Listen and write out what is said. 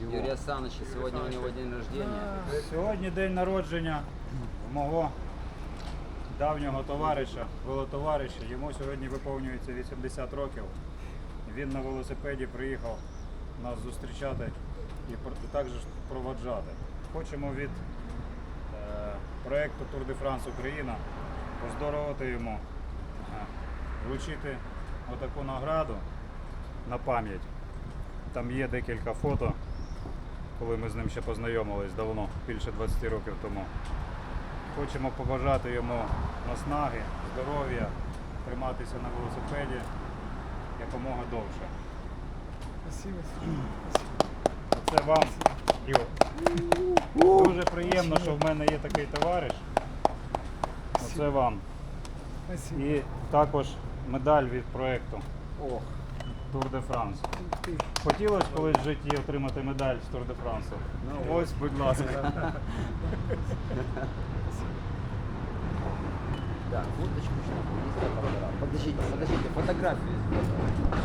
Его. Юрия Саныча. Сегодня у него день рождения. Сьогодні день народження мого давнього товариша, велотовариша. Йому сьогодні виповнюється 80 років. Він на велосипеді приїхав нас зустрічати і також проводжати. Хочемо від е, проєкту Tour de France Україна поздоровити йому, е, вручити отаку награду на пам'ять. Там є декілька фото, коли ми з ним ще познайомились давно, більше 20 років тому. Хочемо побажати йому наснаги, здоров'я, триматися на велосипеді якомога довше. Спасибо. Це вам. Ю. Дуже приємно, що в мене є такий товариш. Оце вам. І також медаль від проєкту Ох, де ти. Хотілося колись в житті отримати медаль з Тур де Франсу? ну ось, будь ласка. Да, фоточку сейчас. Подождите, подождите, фотографию. Зараз